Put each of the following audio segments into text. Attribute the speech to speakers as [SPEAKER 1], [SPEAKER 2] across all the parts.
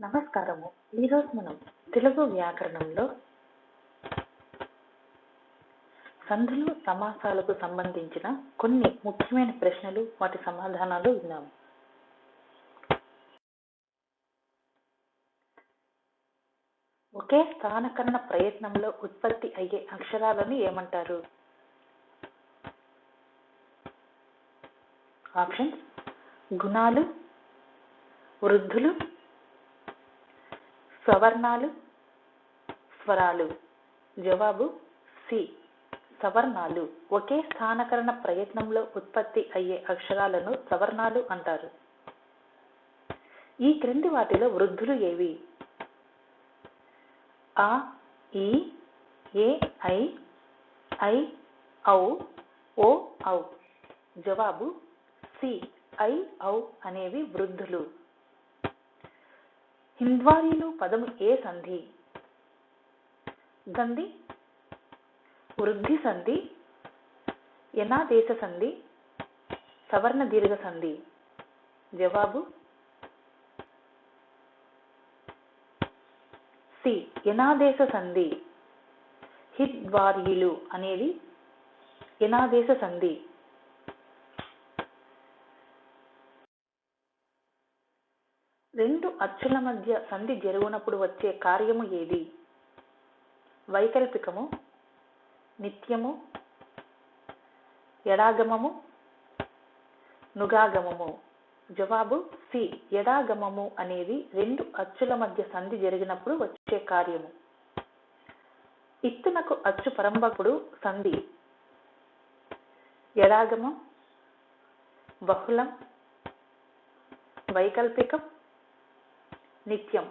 [SPEAKER 1] నమస్కారము. ఈరోజు మనం తెలుగు వ్యాకరణంలో సంధులు సమాసాలకు సంబంధించిన కొన్ని ముఖ్యమైన ప్రశ్నలు వాటి సమాధానాలు విన్నాము. ఒకే స్థానకరణ ప్రయత్నంలో ఉత్పత్తి అయ్యే అక్షరాలను ఏమంటారు? ఆప్షన్స్. గుణాలు వృద్ధులు సవర్ణాలు స్వరాలు. జవాబు సి. సవర్ణాలు. ఒకే స్థానకరణ ప్రయత్నంలో ఉత్పత్తి అయ్యే అక్షరాలను సవర్ణాలు అంటారు. ఈ క్రింది వాటిలో వృద్ధులు ఏవి? ఆ ఈ ఏ ఐ ఐ ఔ ఓ ఔ. జవాబు సి. ఐ ఔ అనేవి వృద్ధులు. హింద్వారీలో పదము ఏ సంధి? గంధి వృద్ధి సంధి యనాదేశ సంధి సవర్ణ దీర్ఘ సంధి. జవాబు సి. యనాదేశ సంధి. హిద్వార్యులు అనేది యనాదేశ సంధి. రెండు అచ్చుల మధ్య సంధి జరుగునప్పుడు వచ్చే కార్యము ఏది? వైకల్పికము నిత్యము ఎడాగమము నుగాగమము. జవాబు సి ఎడాగమము అనేది రెండు అచ్చుల మధ్య సంధి జరిగినప్పుడు వచ్చే కార్యము. ఇత్తునకు అచ్చు పరంబకుడు సంధి. ఎడాగమం బహుళం వైకల్పికం నిత్యం.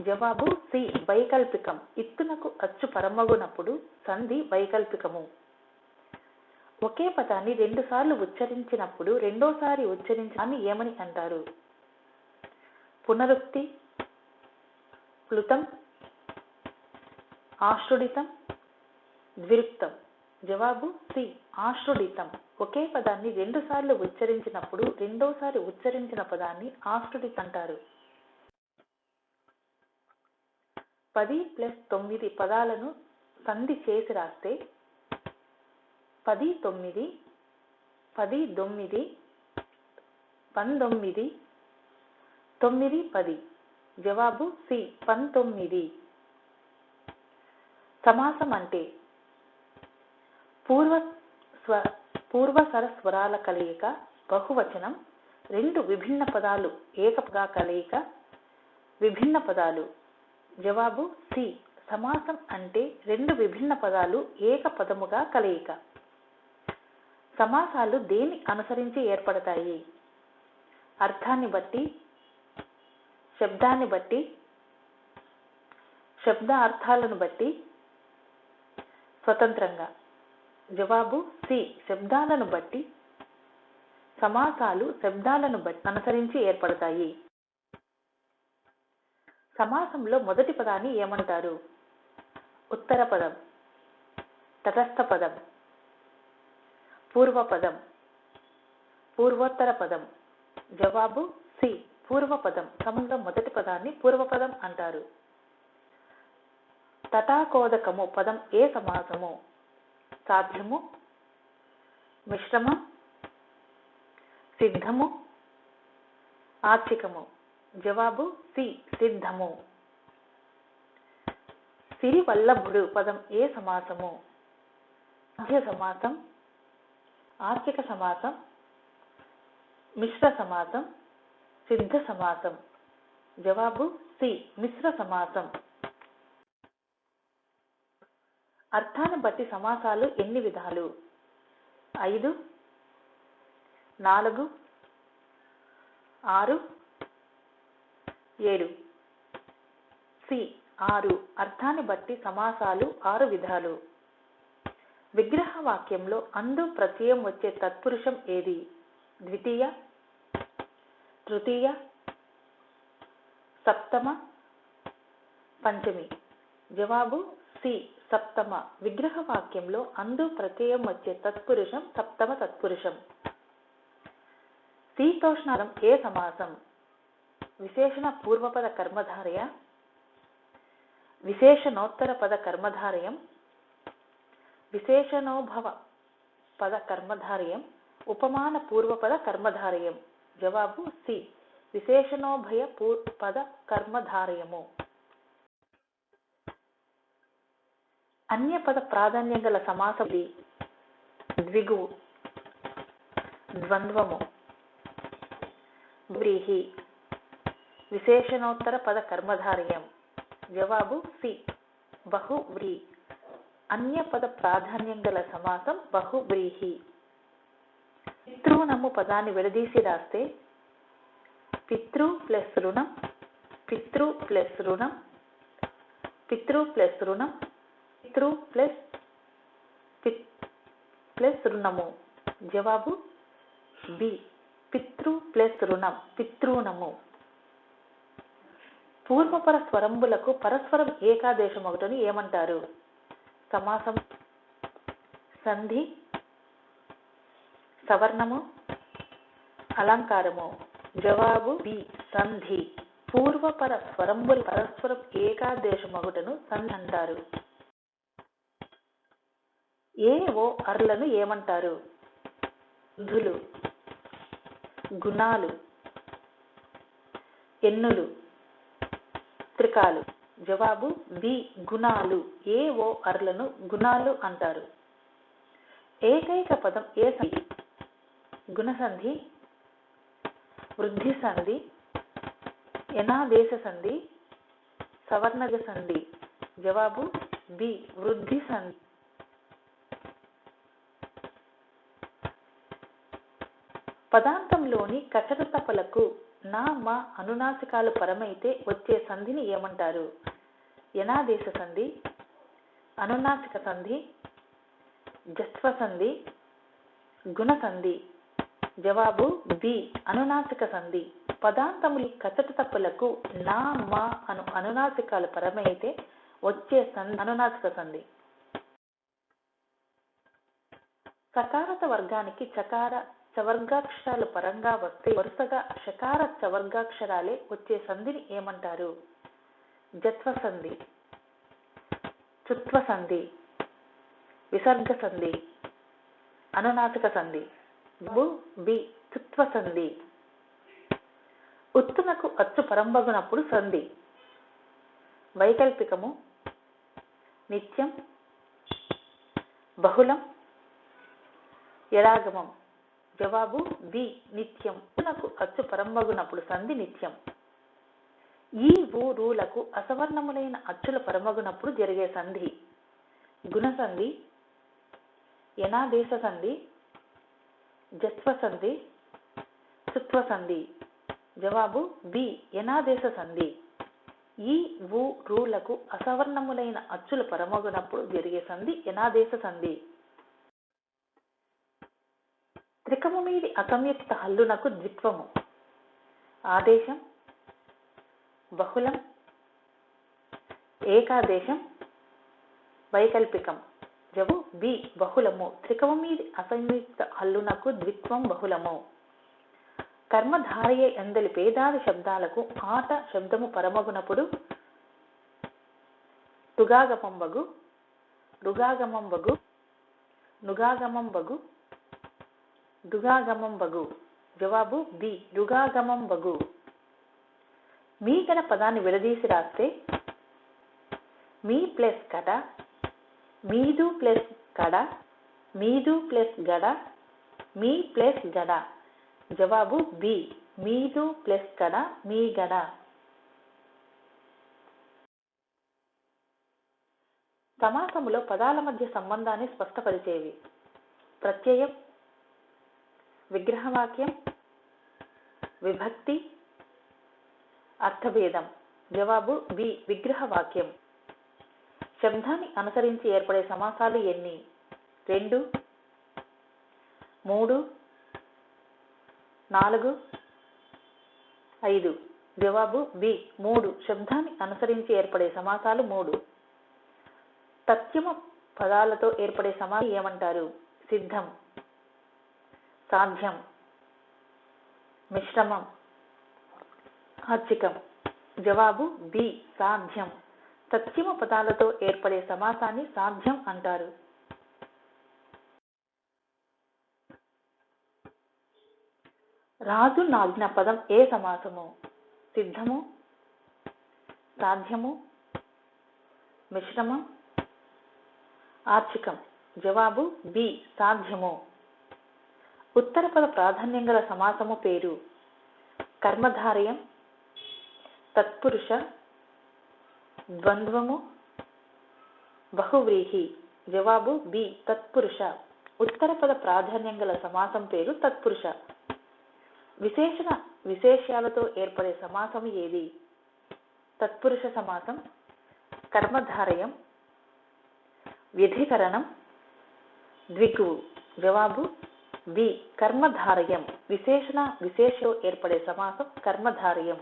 [SPEAKER 1] జవాబు సి. వైకల్పికం. ఇత్తునకు అచ్చు పరమగునప్పుడు సంధి వైకల్పికము. ఒకే పదాన్ని రెండుసార్లు ఉచ్చరించినప్పుడు రెండోసారి ఉచ్చరించాన్ని ఏమని అంటారు? పునరుక్తి ప్లుతం ఆశ్రుడితం ద్విరుక్తం. జవాబు సి. ఆశ్రుడితం. ఒకే పదాన్ని రెండుసార్లు ఉచ్చరించినప్పుడు రెండోసారి ఉచ్చరించిన పదాన్ని ఆశ్రుడిత అంటారు పది ప్లస్ తొమ్మిది పదాలను సంధి చేసి రాస్తే పది తొమ్మిది పది తొమ్మిది పంతొమ్మిది తొమ్మిది పది. జవాబు సి పంతొమ్మిది. సమాసం అంటే పూర్వ స్వ పూర్వసర స్వరాల కలయిక బహువచనం రెండు విభిన్న పదాలు ఏకపదా కలయిక విభిన్న పదాలు. జవాబు సి. సమాసం అంటే రెండు విభిన్న పదాలు ఏక పదముగా కలయిక. సమాసాలు దేని అనుసరించి ఏర్పడతాయి? అర్థాన్ని బట్టి శబ్దాన్ని బట్టి శబ్ద అర్థాలను బట్టి స్వతంత్రంగా. జవాబు సి. శబ్దాలను బట్టి సమాసాలు శబ్దాలను బట్టి అనుసరించి ఏర్పడతాయి. సమాసంలో మొదటి పదాన్ని ఏమంటారు? ఉత్తర పదం తటస్థ పదం పూర్వపదం పూర్వోత్తర పదం. జవాబు సి పూర్వపదం. క్రమంలో మొదటి పదాన్ని పూర్వపదం అంటారు. తటాకోదకము పదం ఏ సమాసము? సాధ్యము మిశ్రమం సిద్ధము ఆర్చికము జవాబు సి సిద్ధము. సిరివల్లభుడు పదం ఏ సమాసము? మధ్య సమాసం ఆర్థిక సమాసం మిశ్ర సమాసం సిద్ధ సమాసం. జవాబు సి మిశ్ర సమాసం. అర్థాన్ని బట్టి సమాసాలు ఎన్ని విధాలు? ఐదు నాలుగు ఆరు ఏడు. సి. ఆరు. అర్థాన్ని బట్టి సమాసాలు ఆరు విధాలు. విగ్రహ వాక్యంలో అందు ప్రత్యయం వచ్చే తత్పురుషం ఏది? ద్వితీయ తృతీయ సప్తమ పంచమి. జవాబు సి. సప్తమ. విగ్రహ వాక్యంలో అందు ప్రత్యయం వచ్చే తత్పురుషం సప్తమ తత్పురుషం. శీతోష్ణాలం ఏ సమాసం? విశేషణ పూర్వపద కర్మధారయ విశేషణోత్తర పద కర్మధారయం విశేషణోభవ పద కర్మధారయం ఉపమాన పూర్వపద కర్మధారయం జవాబు సి విశేషణోభయ పూర్ పద కర్మధారయము అన్యపద ప్రాధాన్యం గల సమాసములి ద్విగువు ద్వంద్వము వ్రీహి విశేషణోత్తర పద కర్మధారయం. జవాబు సి. బహువ్రీ అన్యపద ప్రాధాన్యం గల సమాసం బహువ్రీహి పితృణము పదాన్ని విడదీసి రాస్తే పితృ ప్లస్ రుణం పితృ ప్లస్ రుణం పితృ ప్లస్ రుణం పితృ ప్లస్ ప్లస్ రుణము. జవాబు బి. పితృ ప్లస్ రుణం పితృణము పూర్వపర స్వరంబులకు పరస్పరం ఏకాదేశం ఒకటని ఏమంటారు? సమాసం సంధి సవర్ణము అలంకారము. జవాబు బి సంధి. పూర్వపర స్వరంబులు పరస్పరం ఏకాదేశమగుటను సంధి అంటారు. ఏ ఓ అర్లను ఏమంటారు? బుద్ధులు గుణాలు ఎన్నులు. త్రికాలు జవాబు బి గుణాలు. ఏ ఓ అర్లను గుణాలు అంటారు. ఏకైక పదం ఏ సంధి? గుణసంధి వృద్ధి సంధి ఎనాదేశ సంధి సవర్ణజ సంధి జవాబు బి వృద్ధి సంధి పదాంతంలోని కచరతపలకు నా మా అనునాసికాలు పరమైతే వచ్చే సంధిని ఏమంటారు? యనాదేశ సంధి అనునాసిక సంధి జస్వ సంధి గుణ సంధి జవాబు బి అనునాసిక సంధి. పదాంతములు కచట తప్పులకు నా మా అను అనునాసికాలు పరమైతే వచ్చే సంధి అనునాసిక సంధి. సకారత వర్గానికి చకార చవర్గాక్షరాలు పరంగా వస్తే వరుసగా షకార చవర్గాక్షరాలే వచ్చే సంధిని ఏమంటారు? జత్వ సంధి చుత్వ సంధి విసర్గ సంధి అనునాసిక సంధి బు బి చుత్వ సంధి ఉత్తునకు అచ్చు పరంబగునప్పుడు సంధి. వైకల్పికము నిత్యం బహుళం యరాగమం జవాబు బి నిత్యం. నాకు అచ్చు పరమగునప్పుడు సంధి నిత్యం. ఈ ఊ రూలకు అసవర్ణములైన అచ్చుల పరమగునప్పుడు జరిగే సంధి. గుణసంధి యనాదేశ సంధి జత్వ సంధి సుత్వ సంధి. జవాబు బి యనాదేశ సంధి. ఈ ఊ రూలకు అసవర్ణములైన అచ్చుల పరమగునప్పుడు జరిగే సంధి యనాదేశ సంధి. త్రికము మీది అసంయుక్త హల్లునకు ద్విత్వము. ఆదేశం బహుళం ఏకాదేశం వైకల్పికం. జవు బి బహుళము. త్రికము మీది అసంయుక్త హల్లునకు ద్విత్వం బహుళము. కర్మధారయ ఎందలి పేదాది శబ్దాలకు ఆట శబ్దము పరమగునప్పుడు టుగాగమంబగు రుగాగమంబగు నుగాగమంబగు దుగాగమం బగు జవాబు బి రుగాగమంబగు మీ గల పదాన్ని విడదీసి రాస్తే మీ ప్లస్ కడ మీదు ప్లస్ కడ మీదు ప్లస్ గడ మీ ప్లస్ గడ. జవాబు బి మీదు ప్లస్ కడ మీ గడ. సమాసములో పదాల మధ్య సంబంధాన్ని స్పష్టపరిచేవి. ప్రత్యయం విగ్రహవాక్యం విభక్తి అర్థభేదం. జవాబు బి విగ్రహవాక్యం. శబ్దాన్ని అనుసరించి ఏర్పడే సమాసాలు ఎన్ని? రెండు మూడు నాలుగు ఐదు. జవాబు బి మూడు. శబ్దాన్ని అనుసరించి ఏర్పడే సమాసాలు మూడు. తత్యమ పదాలతో ఏర్పడే సమాసం ఏమంటారు? సిద్ధం. సాధ్యం మిశ్రమం ఆర్చికం జవాబు బి సాధ్యం. తత్సిమ పదాలతో ఏర్పడే సమాసాన్ని సాధ్యం అంటారు. రాజు నాజ్ఞ పదం ఏ సమాసము? సిద్ధము సాధ్యము మిశ్రమం ఆర్చికం జవాబు బి సాధ్యము. ఉత్తర పద ప్రాధాన్యం గల సమాసము పేరు కర్మధారయం తత్పురుష ద్వంద్వము బహువ్రీహి. జవాబు బి తత్పురుష. ఉత్తర పద ప్రాధాన్యం గల సమాసం పేరు తత్పురుష. విశేషణ విశేషాలతో ఏర్పడే సమాసం ఏది? తత్పురుష సమాసం కర్మధారయం వ్యధికరణం ద్విగువు జవాబు వి కర్మధారయం. విశేషణ విశేషం ఏర్పడే సమాసం కర్మధారయం.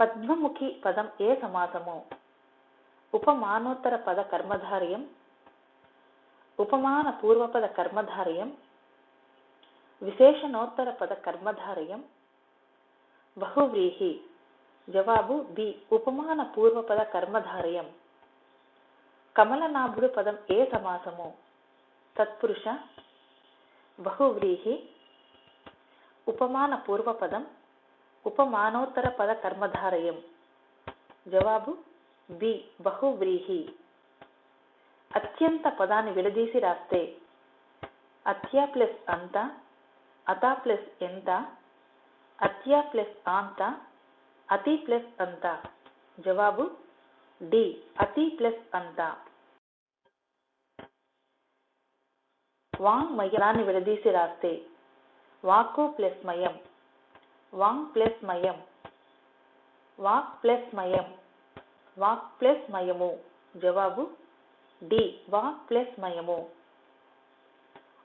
[SPEAKER 1] పద్మముఖి పదం ఏ సమాసము? ఉపమానోత్తర పద కర్మధారయం. ఉపమాన పూర్వపద కర్మధారయం. విశేషణోత్తర పద కర్మధారయం. బహువ్రీహి. జవాబు బి ఉపమాన పూర్వపద కర్మధారయం. కమలనాభుడు పదం ఏ సమాసము? తత్పురుష బహువ్రీహి ఉపమాన పూర్వపదం ఉపమానోత్తర పద కర్మధారయం జవాబు బి. బహువ్రీహి. అత్యంత పదాన్ని విడదీసి రాస్తే అత్య ప్లస్ అంత అత ప్లస్ ఎంత అత్య ప్లస్ ఆంత అతి ప్లస్ అంత. జవాబు డి. అతి ప్లస్ అంత. వాంగ్ వాంగ్మయాన్ని విడదీసి రాస్తే. వాక్కు ప్లస్ మయం. వాంగ్ ప్లస్ మయం. వాక్ ప్లస్ మయం. వాక్ ప్లస్ మయము. జవాబు డి. Walk plus మయము.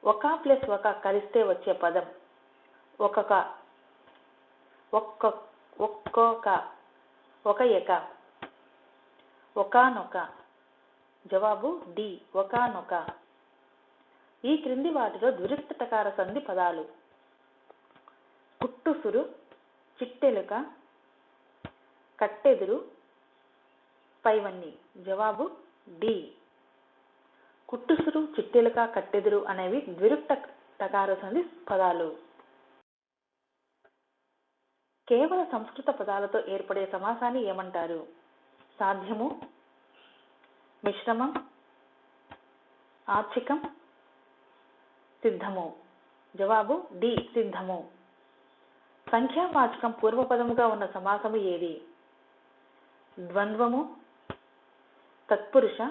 [SPEAKER 1] ఒక ప్లస్ ఒక కలిస్తే వచ్చే పదం. ఒక్కొక్క. ఒక్క. ఒక్కొక్క ఒక ఎక. ఒకనొక. జవాబు డి. ఒకనొక. ఈ క్రింది వాటిలో ద్విరుక్తకార సంధి పదాలు. కుట్టుసురు చిట్టెలుక కట్టెదురు పైవన్నీ. జవాబు డి. కుట్టుసురు చిట్టెలుక కట్టెదురు అనేవి ద్విరుక్త టకార సంధి పదాలు. కేవల సంస్కృత పదాలతో ఏర్పడే సమాసాన్ని ఏమంటారు? సాధ్యము మిశ్రమం ఆర్చికం సిద్ధము. జవాబు డి సిద్ధము. సంఖ్యావాచకం పూర్వపదముగా ఉన్న సమాసము ఏది? ద్వంద్వము తత్పురుష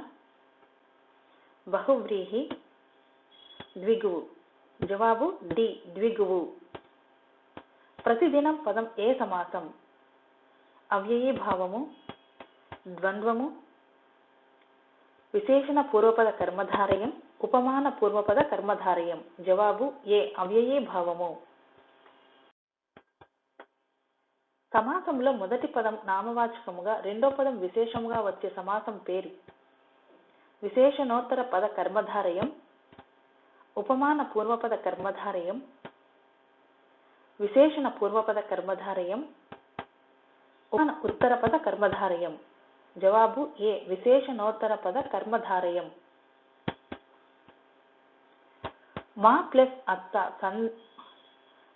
[SPEAKER 1] బహువ్రీహి ద్విగువు. జవాబు డి ద్విగువు. ప్రతిదినం పదం ఏ సమాసం? అవ్యయీభావము ద్వంద్వము విశేషణ పూర్వపద కర్మధారయం ఉపమాన పూర్వపద కర్మధారయం. జవాబు ఏ. అవ్యయీభావము సమాసంలో మొదటి పదం నామవాచకముగా రెండో పదం విశేషముగా వచ్చే సమాసం పేరు. విశేషణోత్తర పద కర్మధారయం. ఉపమాన పూర్వపద కర్మధారయం. విశేషణ పూర్వపద కర్మధారయం. ఉపమాన ఉత్తరపద కర్మధారయం. జవాబు ఏ. విశేషణోత్తర పద కర్మధారయం. మా ప్లస్ అత్త సన్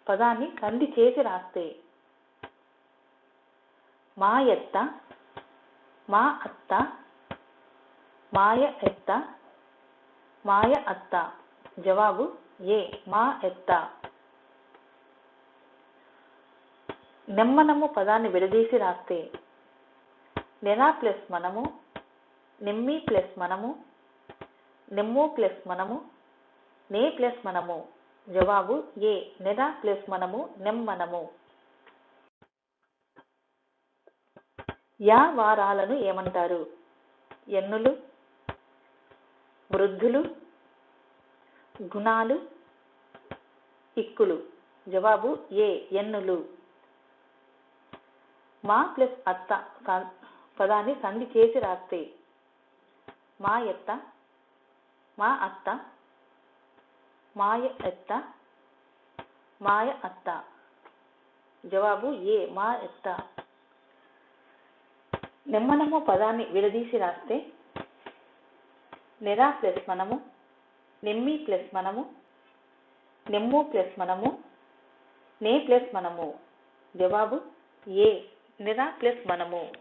[SPEAKER 1] పదాన్ని సంధి చేసి రాస్తే మా ఎత్త మా అత్త మాయ ఎత్త మాయ అత్త. జవాబు ఏ మా ఎత్త. నెమ్మనము పదాన్ని విడదీసి రాస్తే నెరా ప్లస్ మనము నిమ్మి ప్లస్ మనము నిమ్ము ప్లస్ మనము నే ప్లస్ మనము. జవాబు ఏ. నెదా ప్లస్ మనము నెమ్మనము యా వారాలను ఏమంటారు? ఎన్నులు? వృద్ధులు? గుణాలు? ఇక్కులు. జవాబు ఏ. ఎన్నులు? మా ప్లస్ అత్త పదాన్ని సంధి చేసి రాస్తే. మా ఎత్త? మా అత్త? మాయ ఎత్త మాయ అత్త. జవాబు ఏ మా ఎత్త. నెమ్మనము పదాన్ని విడదీసి రాస్తే నెరా ప్లస్ మనము నెమ్మి ప్లస్ మనము నెమ్ము ప్లస్ మనము నే ప్లస్ మనము. జవాబు ఏ నెరా ప్లస్ మనము.